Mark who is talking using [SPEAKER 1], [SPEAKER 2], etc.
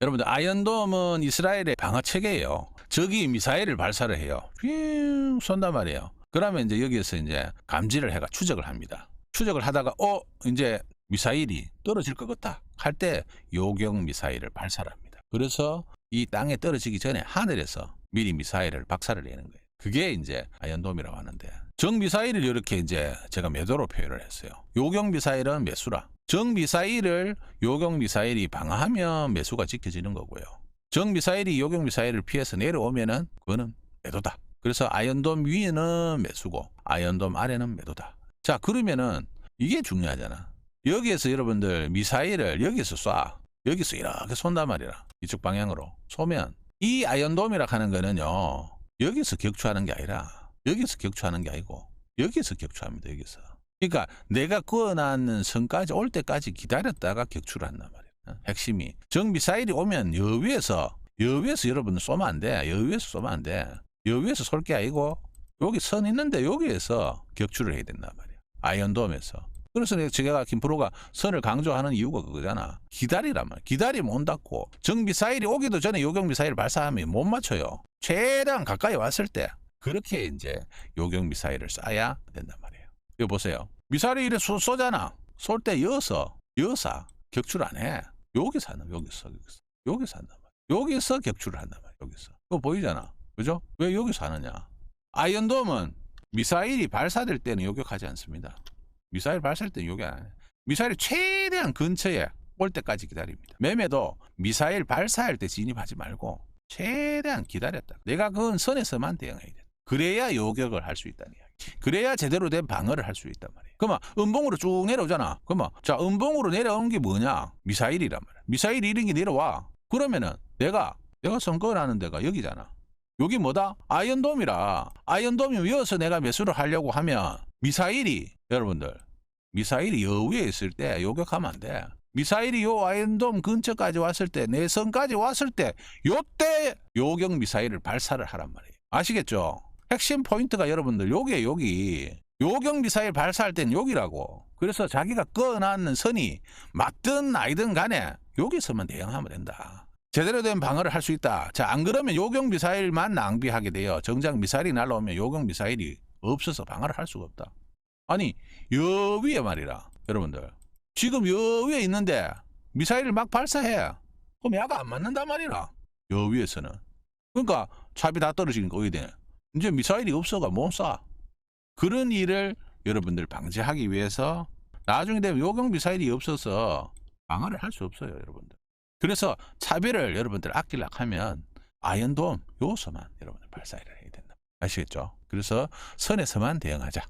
[SPEAKER 1] 여러분들 아이언돔은 이스라엘의 방어 체계예요. 적이 미사일을 발사를 해요. 휘잉 쏜단 말이에요. 그러면 이제 여기에서 이제 감지를 해가 추적을 합니다. 추적을 하다가 어 이제 미사일이 떨어질 것 같다 할 때 요격 미사일을 발사를 합니다. 그래서 이 땅에 떨어지기 전에 하늘에서 미리 미사일을 박살을 내는 거예요. 그게 이제 아이언돔이라고 하는데 정 미사일을 이렇게 이제 제가 매도로 표현을 했어요. 요격 미사일은 매수라. 정 미사일을 요격 미사일이 방어하면 매수가 지켜지는 거고요. 정 미사일이 요격 미사일을 피해서 내려오면은 그거는 매도다. 그래서 아이언돔 위에는 매수고 아이언돔 아래는 매도다. 자 그러면은 이게 중요하잖아. 여기에서 여러분들 미사일을 여기서 쏴. 여기서 이렇게 쏜단 말이라. 이쪽 방향으로 쏘면 이 아이언돔이라 하는 거는요. 여기서 격추하는 게 아니라 여기서 격추하는 게 아니고 여기서 격추합니다. 여기서. 그러니까 내가 구워놨는 선까지 올 때까지 기다렸다가 격추를 한단 말이야. 어? 핵심이 정 미사일이 오면 여 위에서 여 위에서 여러분들 쏘면 안 돼. 여 위에서 쏘면 안 돼. 여 위에서 쏠 게 아니고 여기 선 있는데 여기에서 격추를 해야 된단 말이야. 아이언돔에서. 그래서 제가 김프로가 선을 강조하는 이유가 그거잖아. 기다리란 말이야. 기다리면 온다고. 정 미사일이 오기도 전에 요격 미사일 발사하면 못 맞춰요. 최대한 가까이 왔을 때 그렇게 이제 요격 미사일을 쏴야 된단 말이에요. 이거 보세요. 미사일이 이래 쏘, 쏘잖아. 쏠 때 여서 여사 격추를 안 해. 여기서 하는 여기서 여기서 여기서 한단 말이야. 여기서 격추를 한단 말이야. 여기서. 그거 보이잖아. 그죠? 왜 여기서 하느냐? 아이언돔은 미사일이 발사될 때는 요격하지 않습니다. 미사일 발사할 때는 요격 안 해. 미사일이 최대한 근처에 올 때까지 기다립니다. 매매도 미사일 발사할 때 진입하지 말고 최대한 기다렸다. 내가 그건 선에서만 대응해야 돼. 그래야 요격을 할 수 있다는 이야기. 그래야 제대로 된 방어를 할 수 있단 말이야. 그러면 음봉으로 쭉 내려오잖아. 그러면 자 음봉으로 내려오는 게 뭐냐? 미사일이란 말이야. 미사일이 이런 게 내려와. 그러면은 내가 내가 선거하는 데가 여기잖아. 여기 뭐다? 아이언돔이라. 아이언돔이 위에서 내가 매수를 하려고 하면 미사일이 여러분들 미사일이 여 위에 있을 때 요격하면 안 돼. 미사일이 요 아이언돔 근처까지 왔을 때, 내 선까지 왔을 때, 요때 요격 미사일을 발사를 하란 말이에요. 아시겠죠? 핵심 포인트가 여러분들 요게 여기. 요격 미사일 발사할 땐 여기라고. 그래서 자기가 꺼놨는 선이 맞든 아니든 간에 여기서만 대응하면 된다. 제대로 된 방어를 할 수 있다. 자, 안 그러면 요격 미사일만 낭비하게 돼요. 정작 미사일이 날라오면 요격 미사일이 없어서 방어를 할 수가 없다. 아니, 여 위에 말이라. 여러분들. 지금 여 위에 있는데 미사일을 막 발사해. 그럼 야가 안 맞는단 말이라. 여 위에서는. 그러니까 차비 다 떨어지니까 어디 되네. 이제 미사일이 없어가 못 쏴. 그런 일을 여러분들 방지하기 위해서 나중에 되면 요격 미사일이 없어서 방어를 할 수 없어요, 여러분들. 그래서 차비를 여러분들 아끼려고 하면 아이언돔 요소만 여러분들 발사를 해야 된다. 아시겠죠? 그래서 선에서만 대응하자.